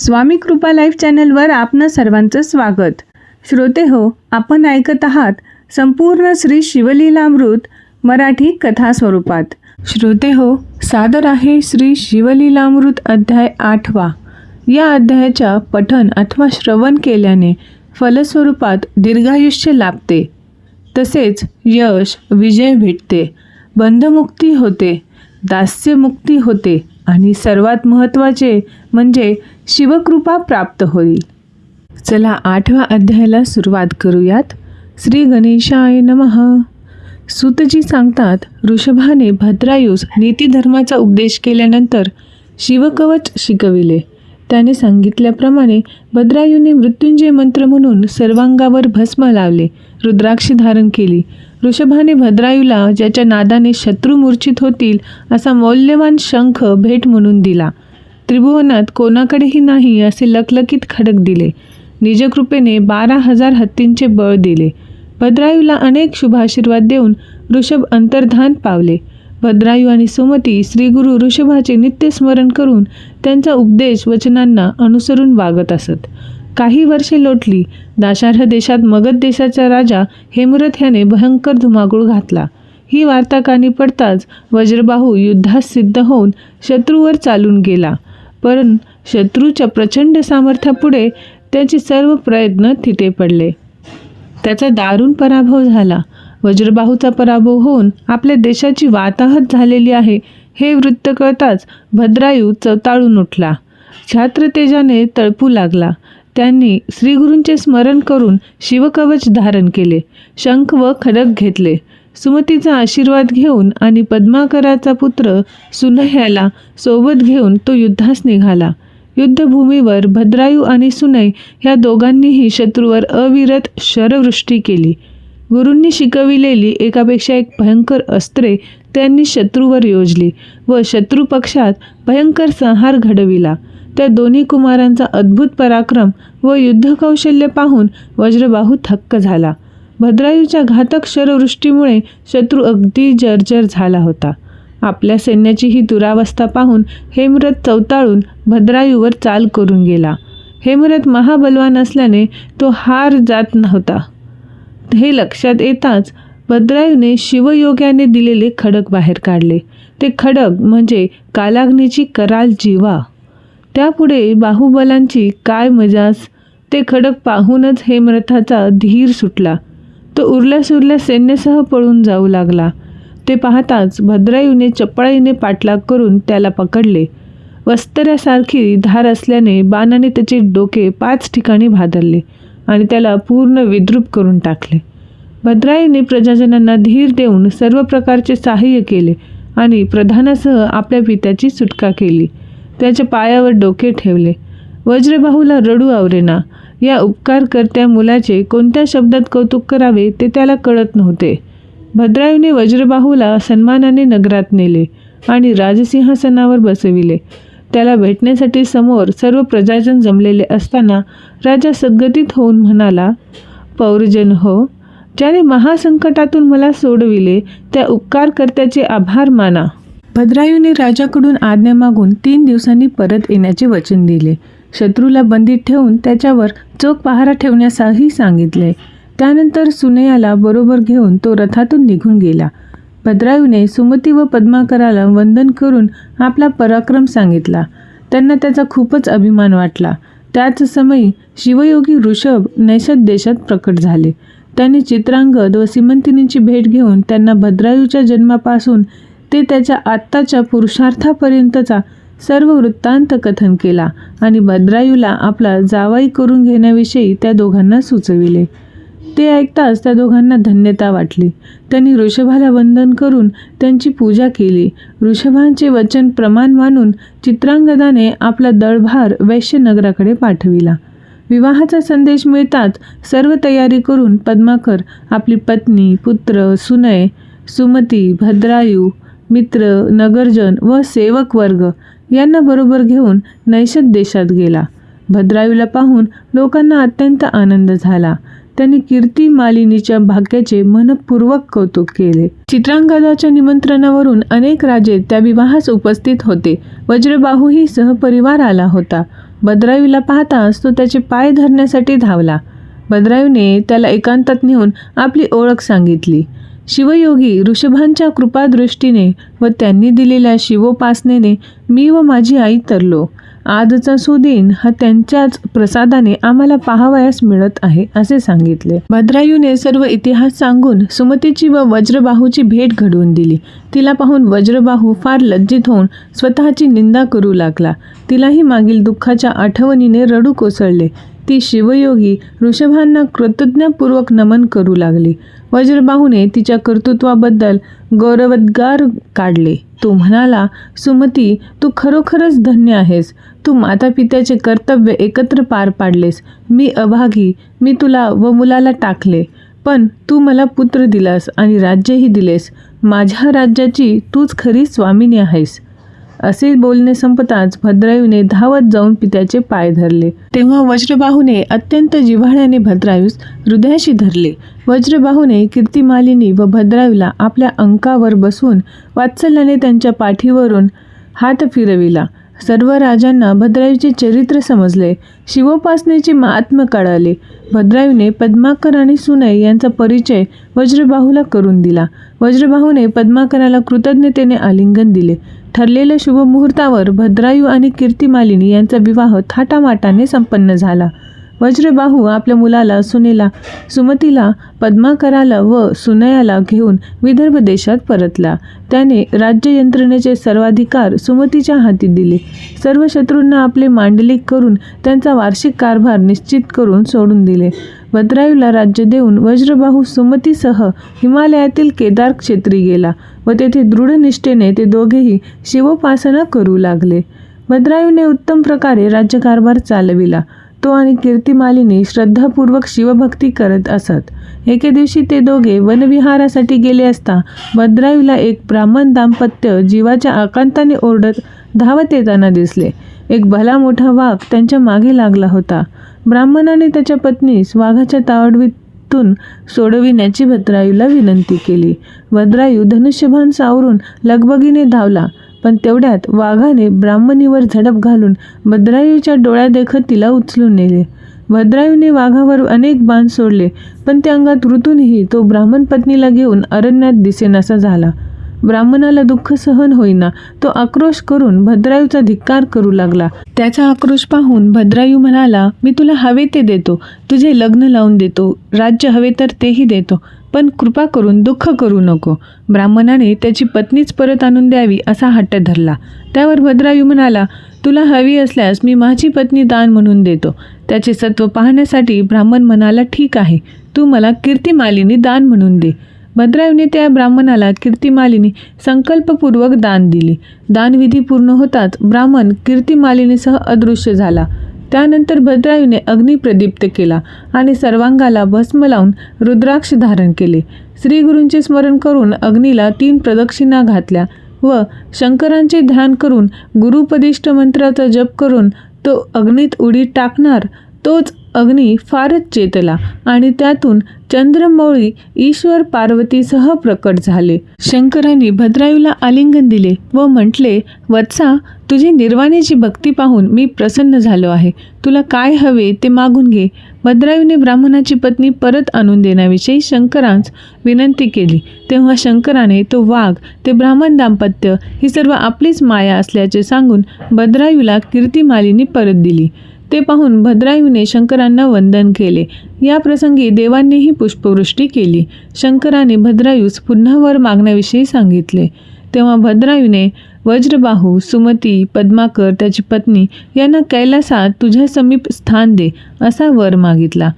स्वामी कृपा लाईफ चॅनलवर आपणं सर्वांचं स्वागत. श्रोते हो आपण ऐकत आहात संपूर्ण श्री शिवलीलामृत मराठी कथा स्वरूपात श्रोते हो सादर आहे श्री शिवलीलामृत अध्याय आठवा. या अध्यायाच्या पठन अथवा श्रवण केल्याने फलस्वरूपात दीर्घायुष्य लाभते. तसेच यश विजय भेटते. बंधमुक्ती होते. दास्यमुक्ती होते. आणि सर्वात महत्त्वाचे म्हणजे शिवकृपा प्राप्त होईल. चला आठव्या अध्यायाला सुरुवात करूयात. श्री गणेशाय नमः. सुतजी सांगतात ऋषभाने भद्रायुस नीतीधर्माचा उपदेश केल्यानंतर शिवकवच शिकविले. त्याने सांगितल्याप्रमाणे भद्रायूने मृत्युंजय मंत्र म्हणून सर्वांगावर भस्म लावले रुद्राक्षी धारण केली. ऋषभाने भद्रायूला ज्याच्या नादाने शत्रू मूर्छित होतील असा मौल्यवान शंख भेट म्हणून दिला. त्रिभुवनात कोणाकडेही नाही असे लखलखीत खडक दिले. निजकृपेने बारा हजार हत्तींचे बळ दिले. भद्रायूला अनेक शुभाशीर्वाद देऊन ऋषभ अंतर्धान पावले. भद्रायू आणि सुमती श्रीगुरु ऋषभाचे नित्य स्मरण करून त्यांचा उपदेश वचनांना अनुसरून वागत असत. काही वर्षे लोटली. दाशार्ह देशात मगध देशाचा राजा हेमरथ ह्याने भयंकर धुमाकूळ घातला. ही वार्ता कानी पडताच वज्रबाहू युद्धास सिद्ध होऊन शत्रूवर चालून गेला. पण शत्रूच्या प्रचंड सामर्थ्यापुढे त्याचे सर्व प्रयत्न तिथे पडले. त्याचा दारुण पराभव झाला. वज्रबाहूचा पराभव होऊन आपल्या देशाची वाताहत झालेली आहे हे वृत्त कळताच भद्रायू चवताळून उठला. छात्रतेजाने तळपू लागला. त्यांनी श्रीगुरूंचे स्मरण करून शिवकवच धारण केले. शंख व खडक घेतले. सुमतीचा आशीर्वाद घेऊन आणि पद्माकराचा पुत्र सुनह्याला सोबत घेऊन तो युद्धास निघाला. युद्धभूमीवर भद्रायू आणि सुनय ह्या दोघांनीही शत्रूवर अविरत शरवृष्टी केली. गुरूंनी शिकविलेली एकापेक्षा एक भयंकर अस्त्रे त्यांनी शत्रूवर योजली व शत्रुपक्षात भयंकर संहार घडविला. त्या दोन्ही कुमारांचा अद्भुत पराक्रम व युद्धकौशल्य पाहून वज्रबाहू थक्क झाला. भद्रायूच्या घातक शरवृष्टीमुळे शत्रू अगदी जर्जर झाला होता. आपल्या सैन्याची ही दुरावस्था पाहून हेमरथ चवताळून भद्रायूवर चाल करून गेला. हेमरथ महाबलवान असल्याने तो हार जात नव्हता. हे लक्षात येताच भद्रायूने शिवयोग्याने दिलेले खडक बाहेर काढले. ते खडक म्हणजे कालाग्नीची कराल जीवा. त्यापुढे बाहुबलांची काय मजास ते खडक पाहूनच हेमरथाचा धीर सुटला. तो उरल्या सैन्यासह पळून जाऊ लागला. ते पाहताच भद्रायूने चपळाईने पाठलाग करून त्याला पकडले. वस्तऱ्यासारखी धार असल्याने बाणाने त्याचे डोके पाच ठिकाणी भादरले आणि त्याला पूर्ण विद्रूप करून टाकले. भद्राईने प्रजाजनांना धीर देऊन सर्व प्रकारचे सहाय्य केले आणि प्रधानासह आपल्या पित्याची सुटका केली. त्याच्या पायावर डोके ठेवले. वज्रबाहूला रडू आवरेना. या उपकारकर्त्या मुलाचे कोणत्या शब्दात कौतुक करावे ते त्याला कळत नव्हते. भद्रायूने वज्रबाहूला सन्मानाने नगरात नेले आणि राजसिंहासनावर बसविले. त्याला भेटण्यासाठी समोर सर्व प्रजाजन जमलेले असताना राजा सद्गतीत होऊन म्हणाला पौरजन हो ज्याने महासंकटातून मला सोडविले त्या उपकारकर्त्याचे आभार माना. भद्रायूने राजाकडून आज्ञा मागून तीन दिवसांनी परत येण्याचे वचन दिले. शत्रूला बंदीत ठेवून त्याच्यावर चोख पहारा ठेवण्यासही सांगितले. त्यानंतर सुनयाला बरोबर घेऊन तो रथातून निघून गेला. भद्रायूने सुमती व पद्माकराला वंदन करून आपला पराक्रम सांगितला. त्यांना त्याचा खूपच अभिमान वाटला. त्याच समयी शिवयोगी ऋषभ नैषद देशात प्रकट झाले. त्यांनी चित्रांगद व सिमंतिनीची भेट घेऊन त्यांना भद्रायूच्या जन्मापासून ते त्याच्या आत्ताच्या पुरुषार्थापर्यंतचा सर्व वृत्तांत कथन केला आणि भद्रायूला आपला जावाई करून घेण्याविषयी त्या दोघांना सुचविले. ते ऐकताच त्या दोघांना धन्यता वाटली. त्यांनी ऋषभाला वंदन करून त्यांची पूजा केली. ऋषभांचे वचन प्रमाण मानून चित्रांगदाने आपला दळभार वैश्यनगराकडे पाठविला. विवाहाचा संदेश मिळताच सर्व तयारी करून पद्माकर आपली पत्नी पुत्र सुनय सुमती भद्रायू मित्र नगरजन व सेवक वर्ग यांना बरोबर घेऊन नैषद देशात गेला. भद्रायूला पाहून लोकांना अत्यंत आनंद झाला. त्यांनी कीर्ती मालिनीच्या भाग्याचे मनपूर्वक कौतुक केले. चित्रांगदाच्या निमंत्रणावरून अनेक राजे त्या विवाहास उपस्थित होते. वज्रबाहूही सहपरिवार आला होता. भद्रायूला पाहताच तो त्याचे पाय धरण्यासाठी धावला. भद्रायूने त्याला एकांतात नेऊन आपली ओळख सांगितली. शिवयोगी ऋषभांच्या कृपादृष्टीने व त्यांनी दिलेल्या शिवोपासनेने मी व माझी आई तरलो. आजचा सुदिन हा त्यांच्याच प्रसादाने आम्हाला पाहावयास मिळत आहे असे सांगितले. भद्रायूने सर्व इतिहास सांगून सुमतीची व वज्रबाहूची भेट घडवून दिली. तिला पाहून वज्रबाहू फार लज्जित होऊन स्वतःची निंदा करू लागला. तिलाही मागील दुःखाच्या आठवणीने रडू कोसळले. ती शिवयोगी ऋषभांना कृतज्ञपूर्वक नमन करू लागली. वज्रबाहूने तिच्या कर्तृत्वाबद्दल गौरवोद्गार काढले. तो म्हणाला सुमती तू खरोखरच धन्य आहेस. तू माता पित्याचे कर्तव्य एकत्र पार पाडलेस. मी अभागी मी तुला व मुलाला टाकले. पण तू मला पुत्र दिलास आणि राज्यही दिलेस. माझ्या राज्याची तूच खरी स्वामिनी आहेस. असे बोलणे संपताच भद्रायूने धावत जाऊन पित्याचे पाय धरले. तेव्हा वज्रबाहूने अत्यंत जिव्हाळ्याने भद्रायूस हृदयाशी धरले. वज्रबाहूने कीर्तिमालिनी व भद्रायूला आपल्या अंकावर बसवून वात्सल्याने त्यांच्या पाठीवरून हात फिरविला. सर्व राजांना भद्रायूचे चरित्र समजले. शिवोपासनेचे महात्म कळाले. भद्रायूने पद्माकर आणि सुनय यांचा परिचय वज्रबाहूला करून दिला. वज्रबाहूने पद्माकराला कृतज्ञतेने आलिंगन दिले. ठरलेल्या शुभमुहूर्तावर भद्रायू आणि कीर्तिमालिनी यांचा विवाह थाटामाटाने संपन्न झाला. वज्रबाहू आपल्या मुलाला सुनेला सुमतीला पद्माकराला व सुनयाला घेऊन विदर्भ देशात परतला. त्याने राज्य यंत्रणेचे सर्वाधिकार सुमतीच्या हाती दिले. सर्व शत्रूंना आपले मांडलिक करून त्यांचा वार्षिक कारभार निश्चित करून सोडून दिले. भद्रायूला राज्य देऊन वज्रबाहू सुमतीसह हिमालयातील केदार क्षेत्री गेला. व तेथे दृढ निष्ठेने ते दोघेही शिवोपासना करू लागले. भद्रायूने उत्तम प्रकारे राज्यकारभार चालविला. तो आणि कीर्तिमालिनी श्रद्धापूर्वक शिवभक्ती करत असत. एके दिवशी ते दोघे वनविहारासाठी गेले असता भद्रायूला एक ब्राह्मण दाम्पत्य जीवाच्या आकांताने ओरडत धावत येताना दिसले. एक भला मोठा वाघ त्यांच्या मागे लागला होता. ब्राह्मणाने त्याच्या पत्नीस वाघाच्या तावडवीतून सोडविण्याची भद्रायूला विनंती केली. भद्रायू धनुष्यभान सावरून लगबगीने धावला पण तेवढ्यात वाघाने ब्राह्मणीवर झडप घालून भद्रायूच्या डोळ्यादेखत तिला उचलून नेले. भद्रायूने वाघावर अनेक बाण सोडले पण त्या अंगात ऋतूनही तो ब्राह्मण पत्नीला घेऊन अरण्यात दिसेनासा झाला. ब्राह्मणाला दुःख सहन होईना तो आक्रोश करून भद्रायूचा धिक्कार करू लागला. त्याचा आक्रोश पाहून भद्रायू म्हणाला मी तुला हवे ते देतो तुझे लग्न लावून देतो राज्य हवे तर तेही देतो पण कृपा करून दुःख करू नको ब्राह्मणाने त्याची पत्नीच परत आणून द्यावी असा हट्ट धरला. त्यावर भद्रायू म्हणाला तुला हवी असल्यास मी माझी पत्नी दान म्हणून देतो. त्याचे सत्व पाहण्यासाठी ब्राह्मण म्हणाला ठीक आहे तू मला कीर्तिमालिनी दान म्हणून दे. भद्रायूने त्या ब्राह्मणाला कीर्तिमालिनी संकल्पपूर्वक दान दिली. दानविधी पूर्ण होताच ब्राह्मण कीर्तिमालिनीसह अदृश्य झाला. त्यानंतर भद्रायूने अग्नी प्रदीप्त केला आणि सर्वांगाला भस्म लावून रुद्राक्ष धारण केले. श्रीगुरूंचे स्मरण करून अग्नीला तीन प्रदक्षिणा घातल्या व शंकरांचे ध्यान करून गुरुपदिष्ट मंत्राचा जप करून तो अग्नीत उडी टाकणार तोच अग्नी फारच चेतला आणि त्यातून चंद्रमौळी ईश्वर पार्वतीसह प्रकट झाले. शंकरांनी भद्रायूला आलिंगन दिले व म्हटले वत्सा तुझी निर्वाणीची भक्ती पाहून मी प्रसन्न झालो आहे. तुला काय हवे ते मागून घे. भद्रायूने ब्राह्मणाची पत्नी परत आणून देण्याविषयी शंकरांस विनंती केली. तेव्हा शंकराने तो वाघ ते ब्राह्मण दाम्पत्य ही सर्व आपलीच माया असल्याचे सांगून भद्रायूला कीर्तिमालिनी परत दिली. ते पाहून भद्रायूने शंकरांना वंदन केले. या प्रसंगी देवांनीही पुष्पवृष्टी केली. शंकराने भद्रायूस पुन्हा वर मागण्याविषयी सांगितले. तेव्हा भद्रायूने वज्रबाहू सुमती पद्माकर त्याची पत्नी यांना कैलासात तुझ्या समीप स्थान दे असा वर मागितला.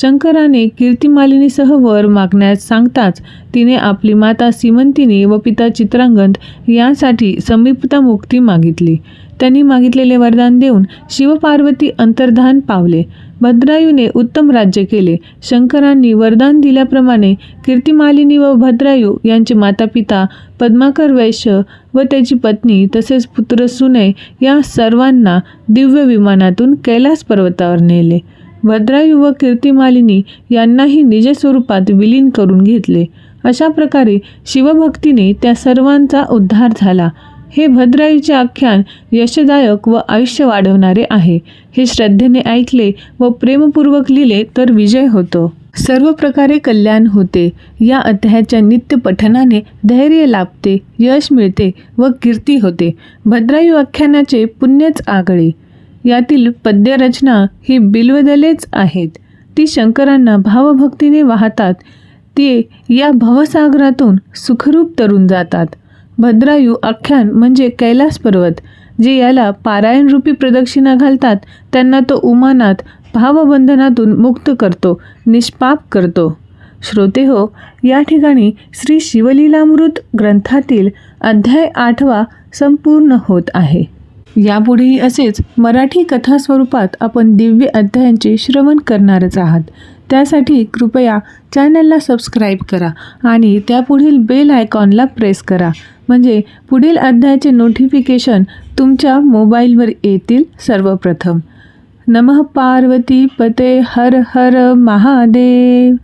शंकराने कीर्तिमालिनीसह वर मागण्यास सांगताच तिने आपली माता सिमंतिनी व पिता चित्रांगद यांसाठी समीपता मुक्ती मागितली. त्यांनी मागितलेले वरदान देऊन शिवपार्वती अंतर्धान पावले. भद्रायूने उत्तम राज्य केले. शंकरांनी वरदान दिल्याप्रमाणे कीर्तिमालिनी व भद्रायू यांचे मातापिता पद्माकर वैश्य व त्याची पत्नी तसेच पुत्र सुनय या सर्वांना दिव्य विमानातून कैलास पर्वतावर नेले. भद्रायू व कीर्तिमालिनी यांनाही निज स्वरूपात विलीन करून घेतले. अशा प्रकारे शिवभक्तीने त्या सर्वांचा उद्धार झाला. हे भद्रायूचे आख्यान यशदायक व आयुष्य वाढवणारे आहे. हे श्रद्धेने ऐकले व प्रेमपूर्वक लिहिले तर विजय होतो. सर्व प्रकारे कल्याण होते. या अध्यायाच्या नित्य पठनाने धैर्य लाभते यश मिळते व कीर्ती होते. भद्रायू आख्यानाचे पुण्यच आगळे. यातील पद्यरचना ही बिल्वदलेच आहेत. ती शंकरांना भावभक्तीने वाहतात. ते या भवसागरातून सुखरूप तरून जातात. भद्रायू आख्यान म्हणजे कैलास पर्वत जे याला पारायणरूपी प्रदक्षिणा घालतात. त्यांना तो उमानात भावबंधनातून मुक्त करतो निष्पाप करतो. श्रोते हो या ठिकाणी श्री शिवलीलामृत ग्रंथातील अध्याय आठवा संपूर्ण होत आहे. यापुढेही असेच मराठी कथा स्वरूपात आपण दिव्य अध्यायांचे श्रवण करणारच आहात. त्यासाठी कृपया चॅनलला सबस्क्राईब करा आणि त्यापुढील बेल आयकॉनला प्रेस करा. म्हणजे पुढील अध्यायाचे नोटिफिकेशन तुमच्या मोबाईलवर येतील सर्वप्रथम. नमः पार्वती पते हर हर महादेव.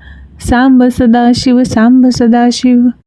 सांब सदाशिव सांब सदाशिव.